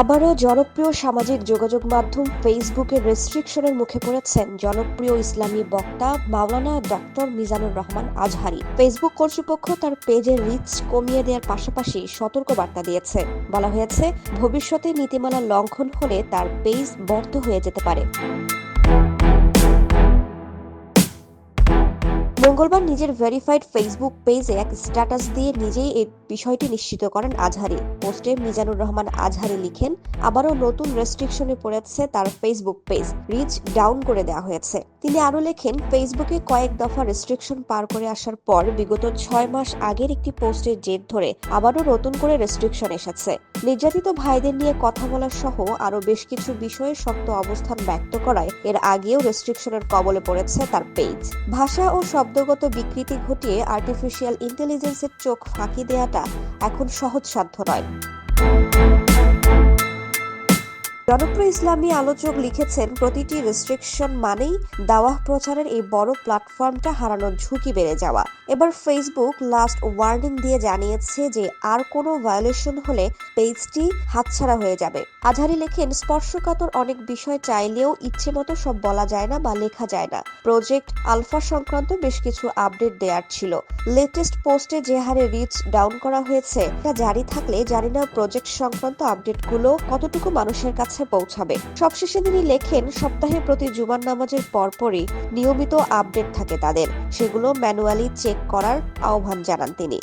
আবারও জনপ্রিয় সামাজিক যোগাযোগ মাধ্যম ফেসবুকের রেস্ট্রিকশনের মুখে পড়েছেন জনপ্রিয় ইসলামী বক্তা মাওলানা ডক্টর মিজানুর রহমান আজহারি। ফেসবুক কর্তৃপক্ষ তার পেজের রিচ কমিয়ে দেওয়ার পাশাপাশি সতর্ক বার্তা দিয়েছে। বলা হয়েছে, ভবিষ্যতে নীতিমালা লঙ্ঘন হলে তার পেজ বন্ধ হয়ে যেতে পারে। মঙ্গলবার নিজের ভেরিফাইড ফেসবুক পেজে এক স্ট্যাটাস দিয়ে নিজেই এই বিষয়টি নিশ্চিত করেন আজহারি। পোস্টে মিজানুর রহমান আজহারি লিখেন, আবারও নতুন রেস্ট্রিকশনে পড়েছে তার ফেসবুক পেজ রিচ ডাউন করে দেওয়া হয়েছে। তিনি আরও লেখেন ফেসবুকে কয়েক দফা রেস্ট্রিকশন পার করে আসার পর বিগত ছয় মাস আগের একটি পোস্টের জের ধরে আবারও নতুন করে রেস্ট্রিকশন এসেছে। নির্যাতিত ভাইদের নিয়ে কথা বলা সহ আরও বেশ কিছু বিষয়ে শক্ত অবস্থান ব্যক্ত করায় এর আগেও রেস্ট্রিকশনের কবলে পড়েছে তার পেজ ভাষা ও শব্দগত বিকৃতি ঘটিয়ে আর্টিফিশিয়াল ইন্টেলিজেন্সের চোখ ফাঁকি দেয়াটা এখন সহজসাধ্য নয়। জনপ্রিয় ইসলামী আলোচক লিখেছেন, প্রতিটি রেস্ট্রিকশন মানেই দাওয়াহ প্রচারের এই বড় প্ল্যাটফর্মটা হারানোর ঝুঁকি বেড়ে যাওয়া। এবার ফেসবুক লাস্ট ওয়ার্নিং দিয়ে জানিয়েছে যে আর কোনো ভায়োলেশন হলে পেজটি হাতছাড়া হয়ে যাবে। আজহারি লেখেন, স্পর্শকাতর অনেক বিষয় চাইলেও ইচ্ছে মতো সব বলা যায় না বা লেখা যায় না। প্রজেক্ট আলফা সংক্রান্ত বেশ কিছু আপডেট দেওয়ার ছিল। লেটেস্ট পোস্টে যে হারে রিচ ডাউন করা হয়েছে তা জারি থাকলে জানি না প্রজেক্ট সংক্রান্ত আপডেটগুলো কতটুকু মানুষের কাছে পৌঁছাবে। সবশেষে তিনি লেখেন সপ্তাহে প্রতি জুমার নামাজের পরপরই নিয়মিত আপডেট থাকে তাদের। সেগুলো ম্যানুয়ালি চেক করার আহ্বান জানান তিনি।